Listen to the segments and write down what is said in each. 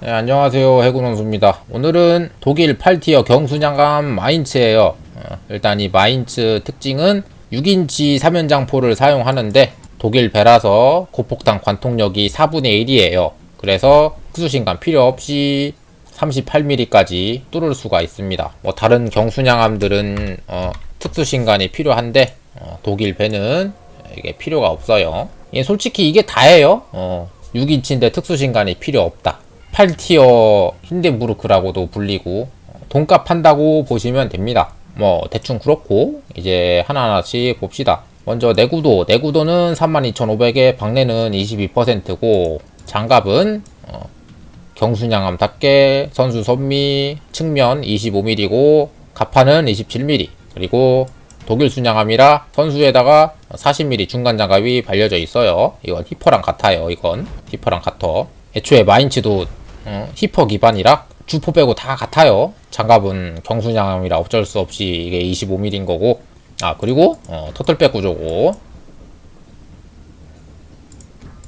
네, 안녕하세요. 해군 원수입니다. 오늘은 독일 8티어 경수장감 마인츠예요. 어, 일단 이 마인츠 특징은 6인치 3연장포를 사용하는데 독일 배라서 고폭탄 관통력이 4분의 1이에요. 그래서 특수신간 필요 없이 38mm까지 뚫을 수가 있습니다. 뭐 다른 경수량함들은 어, 특수신간이 필요한데 어, 독일 배는 이게 필요가 없어요. 예, 솔직히 이게 다예요. 어, 6인치인데 특수신간이 필요 없다. 8티어 힌덴부르크라고도 불리고 어, 돈값 한다고 보시면 됩니다. 뭐 대충 그렇고 이제 하나하나씩 봅시다. 먼저 내구도, 내구도는 32,500에 박내는 22%고 장갑은 어, 경순양함답게 선수 선미 측면 25mm고 가판은 27mm 그리고 독일 순양함이라 선수에다가 40mm 중간 장갑이 발려져 있어요. 이건 히퍼랑 같아요. 이건 히퍼랑 같어. 애초에 마인츠도 어, 히퍼 기반이라 주포 빼고 다 같아요. 장갑은 경순양함이라 어쩔 수 없이 이게 25mm인 거고 아 그리고 어, 터틀백 구조고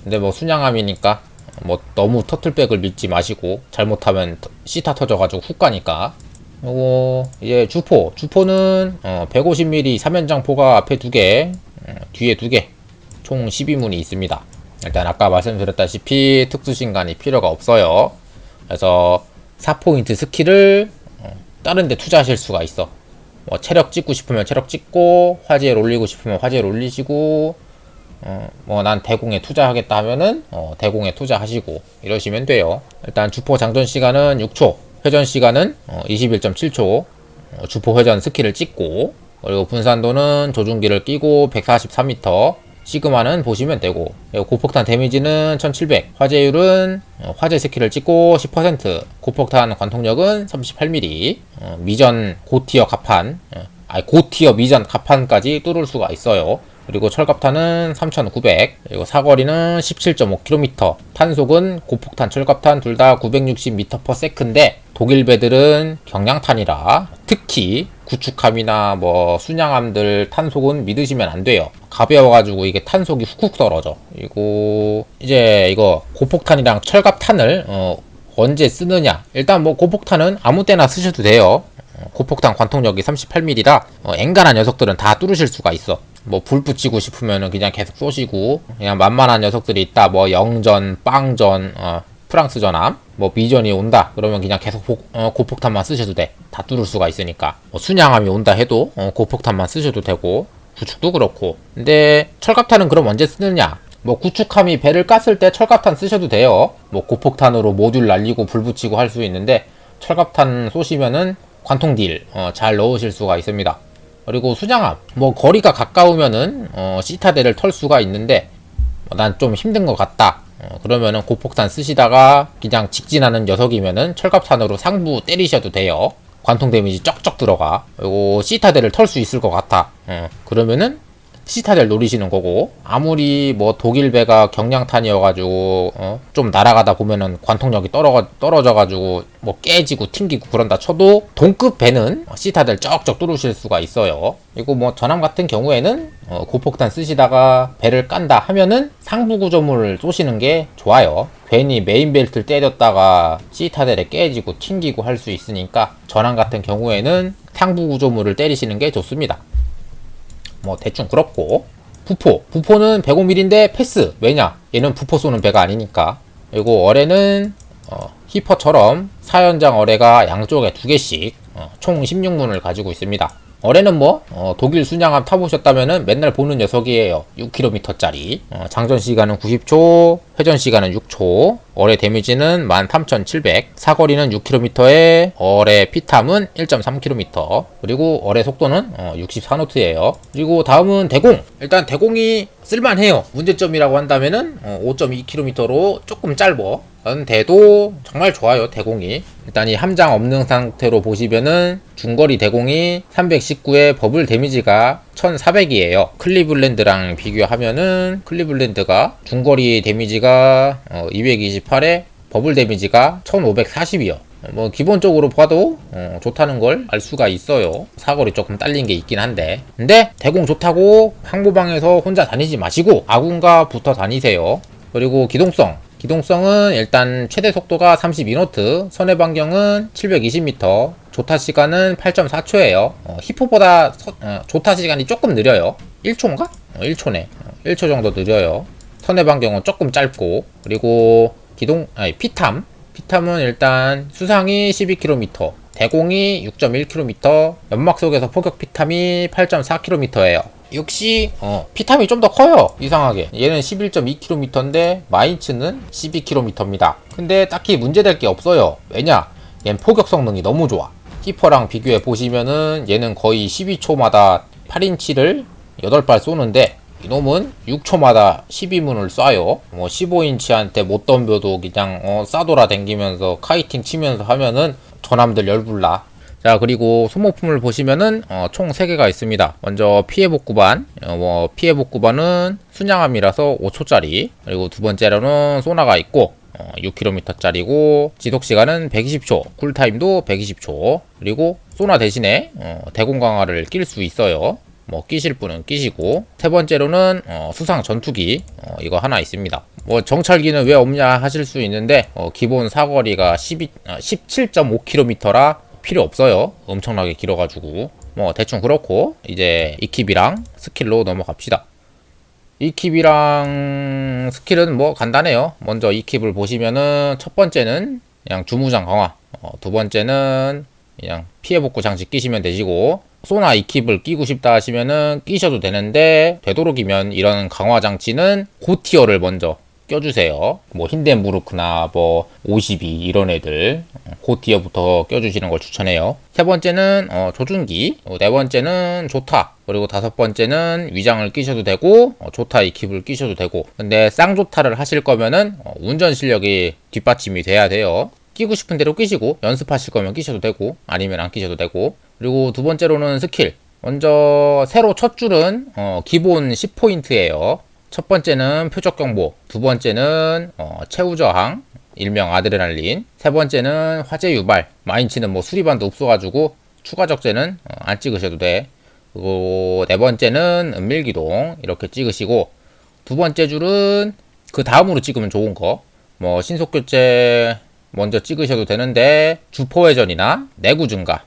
근데 뭐 순양함이니까 뭐 너무 터틀백을 믿지 마시고 잘못하면 터- 시타 터져가지고 훅 가니까 요거 이제 주포. 주포는 어 150mm 3연장 포가 앞에 두개 어, 뒤에 두개총 12문이 있습니다. 일단 아까 말씀드렸다시피 특수신간이 필요가 없어요. 그래서 4포인트 스킬을 어, 다른 데 투자하실 수가 있어. 뭐 체력 찍고 싶으면 체력 찍고 화재를 올리고 싶으면 화재를 올리시고 어, 뭐 난 대공에 투자하겠다 하면은 어, 대공에 투자하시고 이러시면 돼요. 일단 주포 장전 시간은 6초, 회전 시간은 어, 21.7초, 어, 주포 회전 스킬을 찍고 그리고 분산도는 조준기를 끼고 143m, 시그마는 보시면 되고 고폭탄 데미지는 1700, 화재율은 어, 화재 스킬을 찍고 10%, 고폭탄 관통력은 38mm, 어, 미전 고티어 가판, 어, 아니 고티어 미전 가판까지 뚫을 수가 있어요. 그리고 철갑탄은 3,900, 그리고 사거리는 17.5km, 탄속은 고폭탄, 철갑탄 둘 다 960m/s인데 독일 배들은 경량탄이라 특히 구축함이나 뭐 순양함들 탄속은 믿으시면 안 돼요. 가벼워가지고 이게 탄속이 훅훅 떨어져. 그리고 이제 이거 고폭탄이랑 철갑탄을 어, 언제 쓰느냐? 일단 뭐 고폭탄은 아무 때나 쓰셔도 돼요. 어, 고폭탄 관통력이 38mm라 어, 앵간한 녀석들은 다 뚫으실 수가 있어. 뭐 불 붙이고 싶으면은 그냥 계속 쏘시고 그냥 만만한 녀석들이 있다. 뭐 영전, 빵전, 어, 프랑스 전함, 뭐 미전이 온다. 그러면 그냥 계속 복- 어, 고폭탄만 쓰셔도 돼. 다 뚫을 수가 있으니까. 뭐 순양함이 온다 해도 어, 고폭탄만 쓰셔도 되고 구축도 그렇고. 근데 철갑탄은 그럼 언제 쓰느냐? 뭐 구축함이 배를 깠을 때 철갑탄 쓰셔도 돼요. 뭐 고폭탄으로 모듈 날리고 불 붙이고 할 수 있는데 철갑탄 쏘시면은 관통 딜 어, 잘 넣으실 수가 있습니다. 그리고 수장함 뭐 거리가 가까우면은 어, 시타델을 털 수가 있는데 난 좀 힘든 것 같다. 어, 그러면은 고폭탄 쓰시다가 그냥 직진하는 녀석이면은 철갑탄으로 상부 때리셔도 돼요. 관통 데미지 쩍쩍 들어가. 그리고 시타델을 털 수 있을 것 같아. 어, 그러면은 시타델 노리시는 거고 아무리 뭐 독일 배가 경량탄이어가지고 어, 좀 날아가다 보면은 관통력이 떨어 떨어져가지고 뭐 깨지고 튕기고 그런다 쳐도 동급 배는 시타델 쩍쩍 뚫으실 수가 있어요. 그리고 뭐 전함 같은 경우에는 어, 고폭탄 쓰시다가 배를 깐다 하면은 상부 구조물을 쏘시는 게 좋아요. 괜히 메인 벨트를 때렸다가 시타델에 깨지고 튕기고 할 수 있으니까 전함 같은 경우에는 상부 구조물을 때리시는 게 좋습니다. 뭐 대충 그렇고. 부포. 부포는 105mm인데 패스. 왜냐? 얘는 부포 쏘는 배가 아니니까. 그리고 어뢰는 어, 히퍼처럼 사연장 어뢰가 양쪽에 두 개씩 어, 총 16문을 가지고 있습니다. 어뢰는 뭐 어, 독일 순양함 타보셨다면은 맨날 보는 녀석이에요. 6km짜리. 어, 장전 시간은 90초 회전 시간은 6초 어뢰 데미지는 13,700 사거리는 6km에 어뢰 피탐은 1.3km 그리고 어뢰 속도는 64노트예요. 그리고 다음은 대공. 일단 대공이 쓸만해요. 문제점이라고 한다면은 5.2km로 조금 짧어. 데도 정말 좋아요 대공이. 일단 이 함장 없는 상태로 보시면은 중거리 대공이 319에 버블 데미지가 1400이에요 클리블랜드랑 비교하면은 클리블랜드가 중거리 데미지가 228에 버블 데미지가 1540이요 뭐 기본적으로 봐도 어, 좋다는 걸 알 수가 있어요. 사거리 조금 딸린 게 있긴 한데. 근데 대공 좋다고 항모방에서 혼자 다니지 마시고 아군과 붙어 다니세요. 그리고 기동성. 기동성은 일단 최대 속도가 32노트, 선회 반경은 720m, 조타 시간은 8.4초예요. 어, 히포보다 서- 어, 조타 시간이 조금 느려요. 1초인가? 어, 1초네. 1초 정도 느려요. 선회 반경은 조금 짧고 그리고 기동 아니 피탐 피탐은 일단 수상이 12km, 대공이 6.1km, 연막 속에서 포격 피탐이 8.4km예요. 역시 어, 피탐이 좀 더 커요. 이상하게 얘는 11.2km인데 마인츠는 12km입니다. 근데 딱히 문제될 게 없어요. 왜냐? 얘는 포격 성능이 너무 좋아. 히퍼랑 비교해 보시면은 얘는 거의 12초마다 8인치를 8발 쏘는데 이놈은 6초마다 12문을 쏴요. 뭐 15인치한테 못 덤벼도 그냥 어, 싸돌아 댕기면서 카이팅 치면서 하면은 저남들 열불나. 자 그리고 소모품을 보시면은 어, 총 3개가 있습니다. 먼저 피해 복구반, 어, 뭐 피해 복구반은 순양함이라서 5초짜리. 그리고 두 번째로는 소나가 있고 어, 6km짜리고 지속 시간은 120초, 쿨타임도 120초. 그리고 소나 대신에 어, 대공 강화를 낄 수 있어요. 뭐 끼실 분은 끼시고 세 번째로는 어, 수상 전투기 어, 이거 하나 있습니다. 뭐 정찰기는 왜 없냐 하실 수 있는데 어, 기본 사거리가 12, 아, 17.5km라 필요 없어요. 엄청나게 길어가지고 뭐 대충 그렇고 이제 이킵이랑 스킬로 넘어갑시다. 이킵이랑 스킬은 뭐 간단해요. 먼저 이킵을 보시면은 첫 번째는 그냥 주무장 강화, 어, 두 번째는 그냥 피해 복구 장식 끼시면 되시고 소나 이킵을 끼고 싶다 하시면은 끼셔도 되는데 되도록이면 이런 강화 장치는 고티어를 먼저 껴주세요. 뭐 힌덴부르크나 뭐 52 이런 애들 고티어부터 껴주시는 걸 추천해요. 세 번째는 어, 조준기, 어, 네 번째는 조타, 그리고 다섯 번째는 위장을 끼셔도 되고 어, 조타 이킵을 끼셔도 되고. 근데 쌍조타를 하실 거면은 어, 운전 실력이 뒷받침이 돼야 돼요. 끼고 싶은 대로 끼시고 연습하실 거면 끼셔도 되고 아니면 안 끼셔도 되고. 그리고 두 번째로는 스킬. 먼저 새로 첫 줄은 어, 기본 10포인트예요. 첫 번째는 표적 경보. 두 번째는 어, 최후 저항 일명 아드레날린. 세 번째는 화재 유발. 마인치는 뭐 수리반도 없어가지고 추가 적재는 어, 안 찍으셔도 돼. 그리고 네 번째는 은밀기동 이렇게 찍으시고 두 번째 줄은 그 다음으로 찍으면 좋은 거. 뭐 신속교체 먼저 찍으셔도 되는데 주포회전이나 내구 증가.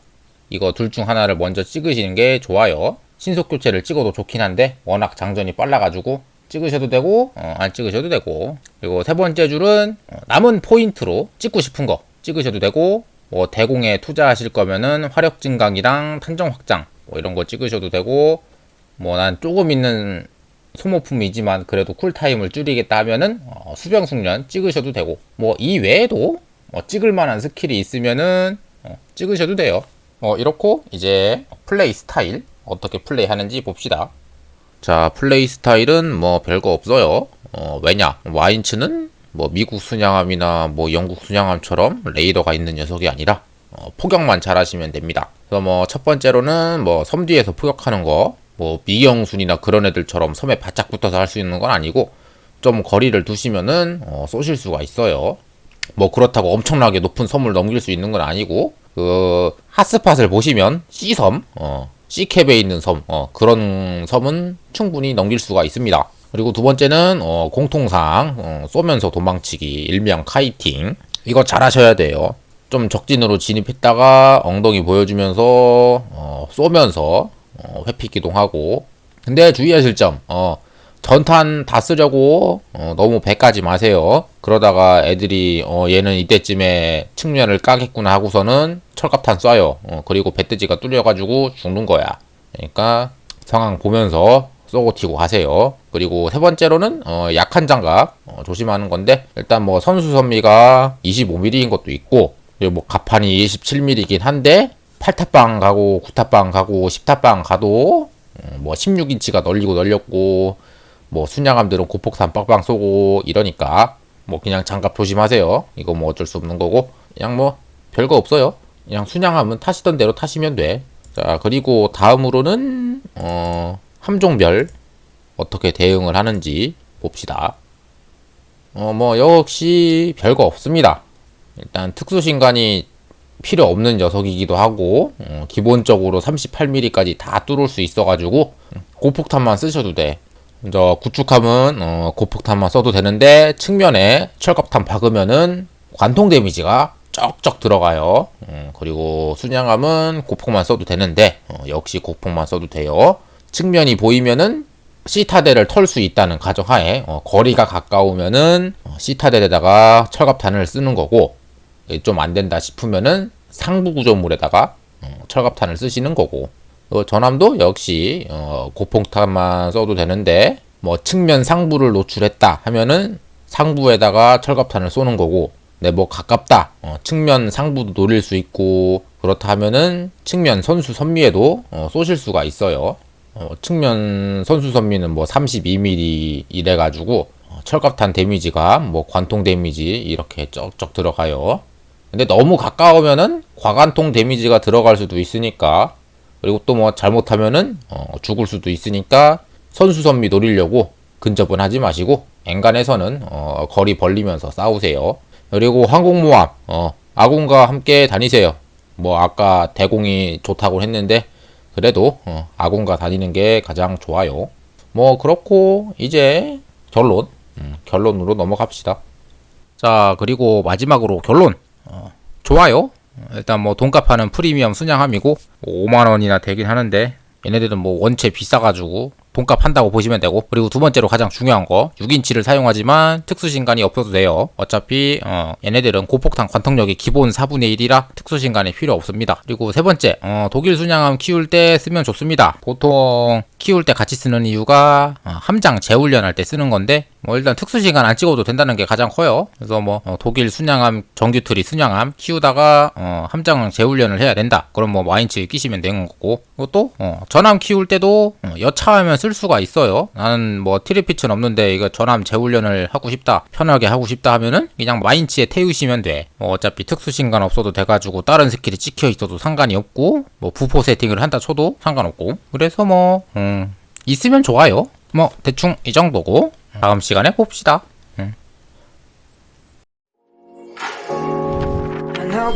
이거 둘 중 하나를 먼저 찍으시는 게 좋아요. 신속 교체를 찍어도 좋긴 한데 워낙 장전이 빨라가지고 찍으셔도 되고 어, 안 찍으셔도 되고 그리고 세 번째 줄은 어, 남은 포인트로 찍고 싶은 거 찍으셔도 되고 뭐 대공에 투자하실 거면은 화력 증강이랑 탄정 확장 뭐 이런 거 찍으셔도 되고 뭐 난 조금 있는 소모품이지만 그래도 쿨타임을 줄이겠다 하면은 어, 수병 숙련 찍으셔도 되고 뭐 이 외에도 어, 찍을 만한 스킬이 있으면은 어, 찍으셔도 돼요. 어, 이렇고 이제 플레이 스타일 어떻게 플레이 하는지 봅시다. 자, 플레이 스타일은 뭐 별거 없어요. 어, 왜냐? 와인츠는 뭐 미국 순양함이나 뭐 영국 순양함처럼 레이더가 있는 녀석이 아니라 어, 포격만 잘하시면 됩니다. 그래서 뭐 첫 번째로는 뭐 섬 뒤에서 포격하는 거, 뭐 미경순이나 그런 애들처럼 섬에 바짝 붙어서 할 수 있는 건 아니고 좀 거리를 두시면은 어, 쏘실 수가 있어요. 뭐 그렇다고 엄청나게 높은 섬을 넘길 수 있는 건 아니고 그 핫스팟을 보시면 C섬, 어, C캡에 있는 섬, 어, 그런 섬은 충분히 넘길 수가 있습니다. 그리고 두 번째는 어, 공통상 어, 쏘면서 도망치기, 일명 카이팅 이거 잘하셔야 돼요. 좀 적진으로 진입했다가 엉덩이 보여주면서 어, 쏘면서 어, 회피 기동하고 근데 주의하실 점 어, 전탄 다 쓰려고 어, 너무 배까지 마세요. 그러다가 애들이 어, 얘는 이때쯤에 측면을 까겠구나 하고서는 철갑탄 쏴요. 어, 그리고 배뜨지가 뚫려가지고 죽는 거야. 그러니까 상황 보면서 쏘고 튀고 하세요. 그리고 세 번째로는 어, 약한 장갑 어, 조심하는 건데 일단 뭐 선수 선미가 25mm인 것도 있고 그리고 뭐 가판이 27mm이긴 한데 8탑방 가고 9탑방 가고 10탑방 가도 어, 뭐 16인치가 널리고 널렸고 뭐 순양함들은 고폭탄 빡빡 쏘고 이러니까 뭐 그냥 장갑 조심하세요. 이거 뭐 어쩔 수 없는 거고 그냥 뭐 별거 없어요. 그냥 순양함은 타시던 대로 타시면 돼. 자 그리고 다음으로는 어 함종별 어떻게 대응을 하는지 봅시다. 어 뭐 역시 별거 없습니다. 일단 특수신간이 필요 없는 녀석이기도 하고 어, 기본적으로 38mm까지 다 뚫을 수 있어가지고 음, 고폭탄만 쓰셔도 돼. 저 구축함은 어, 고폭탄만 써도 되는데 측면에 철갑탄 박으면은 관통 데미지가 쩍쩍 들어가요. 음, 그리고 순양함은 고폭만 써도 되는데 어, 역시 고폭만 써도 돼요. 측면이 보이면은 시타델을 털 수 있다는 가정하에 어, 거리가 가까우면은 어, 시타델에다가 철갑탄을 쓰는 거고 좀 안 된다 싶으면은 상부 구조물에다가 어, 철갑탄을 쓰시는 거고 어, 전함도 역시 어, 고폭탄만 써도 되는데 뭐 측면 상부를 노출했다 하면은 상부에다가 철갑탄을 쏘는 거고 네, 뭐 가깝다. 어, 측면 상부도 노릴 수 있고 그렇다 하면은 측면 선수 선미에도 어, 쏘실 수가 있어요. 어, 측면 선수 선미는 뭐 32mm 이래 가지고 어, 철갑탄 데미지가 뭐 관통 데미지 이렇게 쩍쩍 들어가요. 근데 너무 가까우면은 과관통 데미지가 들어갈 수도 있으니까 그리고 또 뭐 잘못하면은 어, 죽을 수도 있으니까 선수 선미 노리려고 근접은 하지 마시고 엔간에서는 어, 거리 벌리면서 싸우세요. 그리고 항공모함 어, 아군과 함께 다니세요. 뭐 아까 대공이 좋다고 했는데 그래도 어, 아군과 다니는 게 가장 좋아요. 뭐 그렇고 이제 결론 음, 결론으로 넘어갑시다. 자 그리고 마지막으로 결론 어, 좋아요. 일단 뭐 돈값 하는 프리미엄 순양함이고 5만 원이나 되긴 하는데 얘네들은 뭐 원체 비싸가지고 돈값 한다고 보시면 되고 그리고 두 번째로 가장 중요한 거 6인치를 사용하지만 특수신간이 없어도 돼요 어차피 어, 얘네들은 고폭탄 관통력이 기본 4분의 1이라 특수신간이 필요 없습니다 그리고 세 번째 어, 독일 순양함 키울 때 쓰면 좋습니다 보통 키울 때 같이 쓰는 이유가 어, 함장 재훈련할 때 쓰는 건데 뭐 일단 특수시간 안 찍어도 된다는 게 가장 커요. 그래서 뭐 어, 독일 순양함 정규 트리 순양함 키우다가 어, 함장 재훈련을 해야 된다. 그럼 뭐 마인츠 끼시면 되는 거고 그것도 어, 전함 키울 때도 어, 여차하면 쓸 수가 있어요. 나는 뭐 트리피츠는 없는데 이거 전함 재훈련을 하고 싶다 편하게 하고 싶다 하면은 그냥 마인츠에 태우시면 돼. 뭐 어차피 특수신간 없어도 돼가지고 다른 스킬이 찍혀 있어도 상관이 없고 뭐 부포 세팅을 한다 쳐도 상관없고 그래서 뭐 음, 있으면 좋아요. 뭐 대충 이 정도고 다음 시간에 봅시다. How